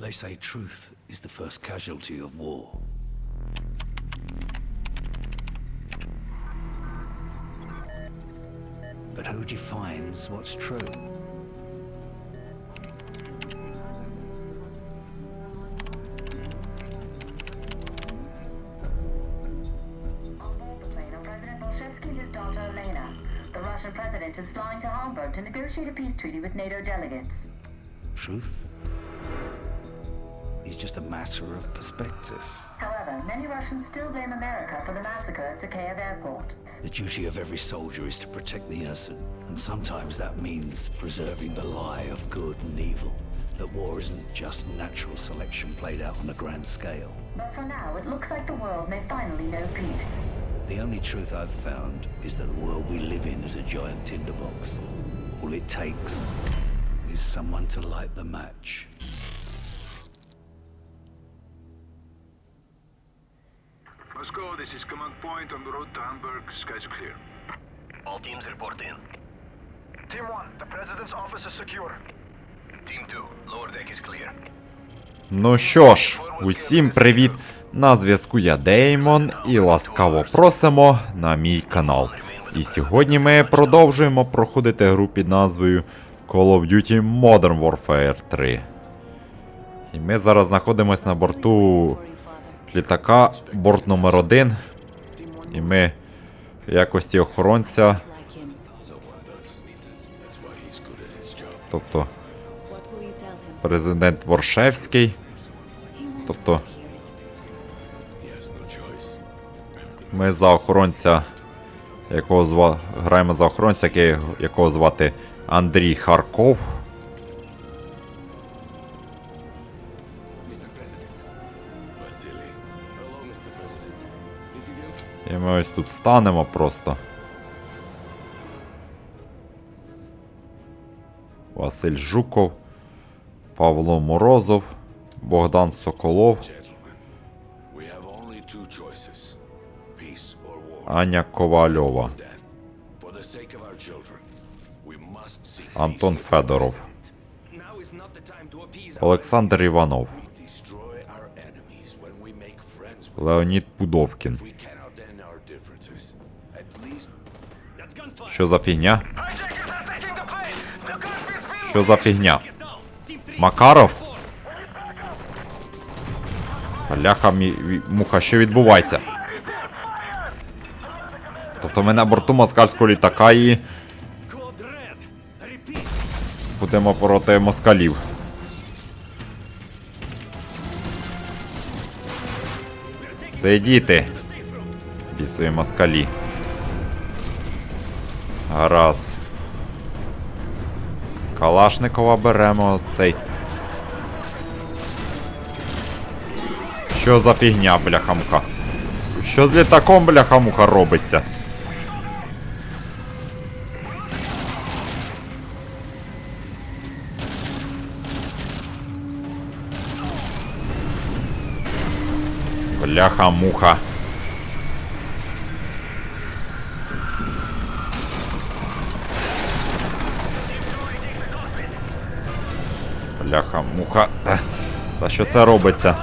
They say truth is the first casualty of war. But who defines what's true? On board the plane are President Bolshevsky and his daughter Elena. The Russian president is flying to Hamburg to negotiate a peace treaty with NATO delegates. Truth is just a matter of perspective. However, many Russians still blame America for the massacre at Zakhaev airport. The duty of every soldier is to protect the innocent, and sometimes that means preserving the lie of good and evil. That war isn't just natural selection played out on a grand scale. But for now, it looks like the world may finally know peace. The only truth I've found is that the world we live in is a giant tinderbox. All it takes is someone to light the match. Moscow, this is command point on the road to Hamburg. Skies are clear. All teams report in. Team 1, the President's office is secure. Team 2, lower deck is clear. Ну що ж, усім привіт! На зв'язку я Деймон і ласкаво просимо на мій канал. І сьогодні ми продовжуємо проходити гру під назвою Call of Duty Modern Warfare 3. І ми зараз знаходимося на борту літака, борт номер 1 І ми в якості охоронця. Тобто президент Воршевський. Тобто. Ми за охоронця, якого зва... граємо за охоронця, якого звати Андрій Харков. Ми ось тут станемо просто. Василь Жуков, Павло Морозов, Богдан Соколов. Аня Ковальова, Death. For the sake of our Що за фігня? Що за фігня? Макаров? Бляха мі... муха, що відбувається? Тобто ми на борту москальського літака і. Будемо проти москалів. Сидіти. Бісові москалі. Гаразд. Калашникова беремо цей. Що за фігня, бляха-муха? Що з літаком, бляха-муха, робиться? Бляха-муха. Бляха, муха. Та, та що це робиться?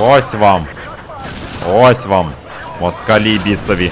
Ось вам. Ось вам. Москалі бісові.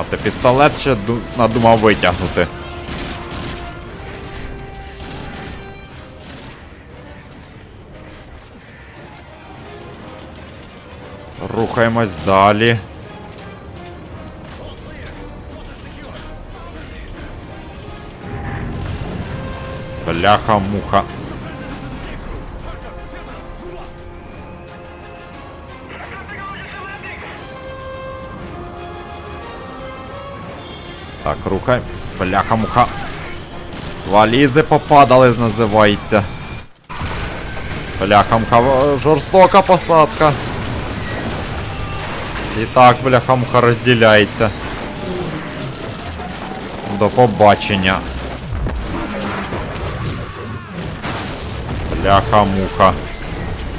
А ти пістолет ще надумав витягнути. Рухаємось далі. Бляха-муха. Так, рухай. Бляха-муха. Валізи попадали, називається. Бляхамка, жорстока посадка. І так, бляхамка розділяється. До побачення. Бляха-муха.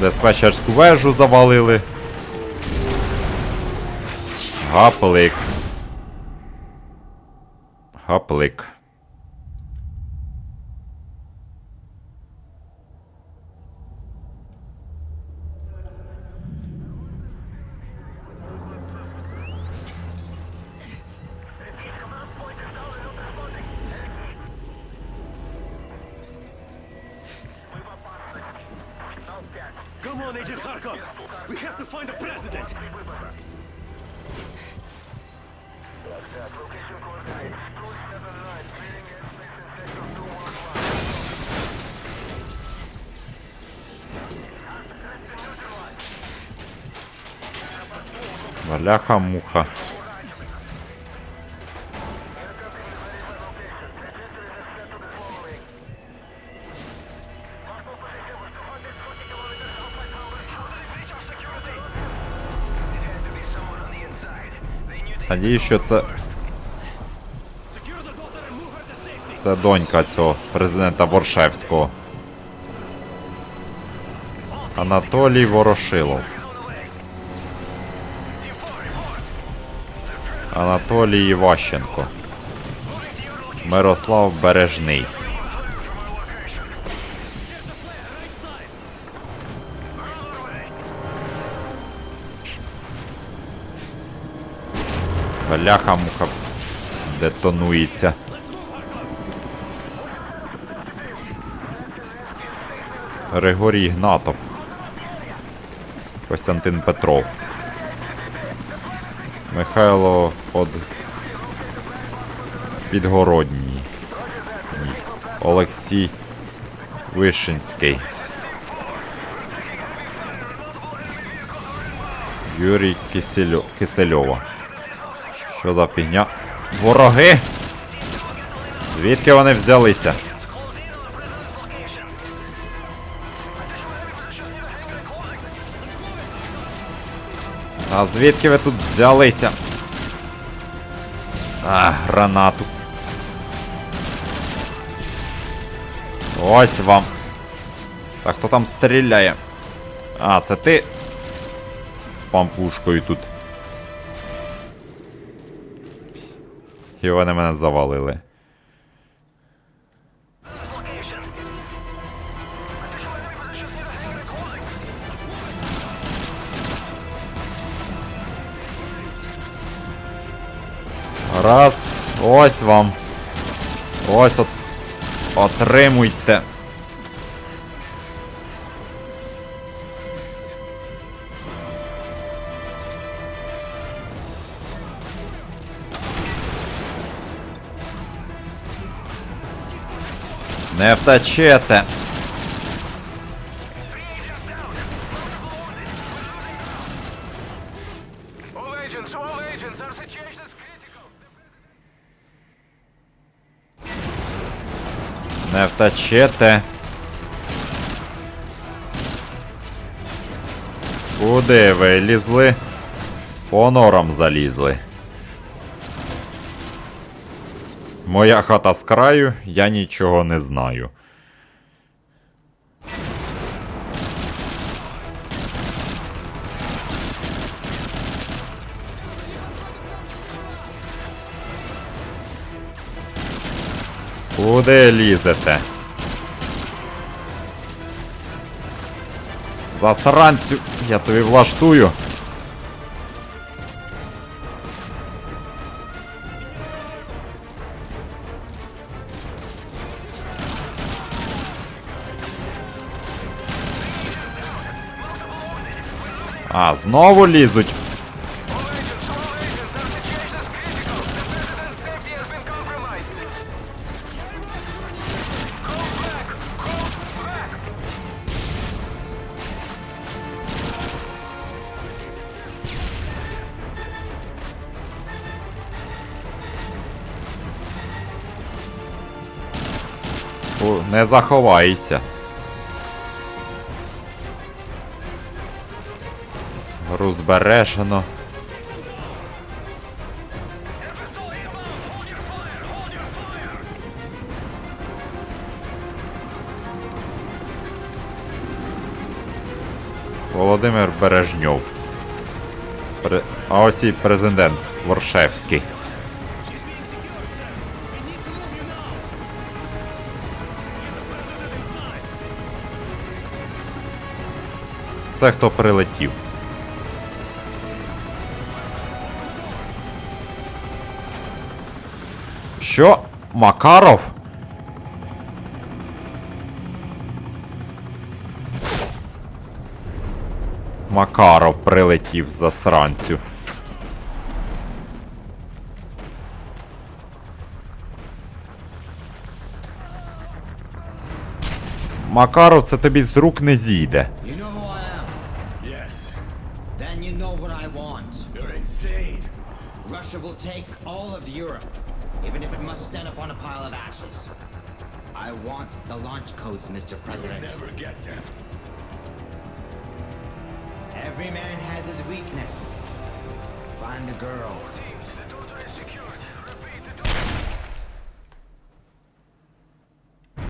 Диспетчерську вежу завалили. Гаплик. public. Come on, Agent Kharkov! We have to find the president! Бляха-муха. Надіюсь, що це. Це донька цього президента Воршевського. Анатолій Ворошилов. Анатолій Іващенко. Мирослав Бережний. Бляха-муха детонується. Григорій Ігнатов. Костянтин Петров. Михайло Под... Підгородній. Ні. Олексій Вишинський. Юрій Кисельо... Кисельова. Що за фігня? Вороги! Звідки вони взялися? А звідки ви тут взялися? А, гранату. Ось вам. Так хто там стріляє? А, це ти? З пампушкою тут. І вони мене завалили. Раз, ось вам. Ось от. Отримуйте. Нефточета. Нефточета. Куди вилізли? По норам залізли. Моя хата з краю, я нічого не знаю. Куди лізете? Засранцю, я тобі влаштую. А, знову лізуть. Не заховайся. Гру збережено. Володимир Бережньов. Пре- А ось і президент Воршевський. Це хто прилетів. Що? Макаров? Макаров прилетів засранцю. Макаров, це тобі з рук не зійде. You know who I am? Yes. Then you know what I want. You're insane. Russia will take all of Europe, even if it must stand upon a pile of ashes. I want the launch codes, Mr. President. You'll Never get them. Every man has his weakness. Find the girl.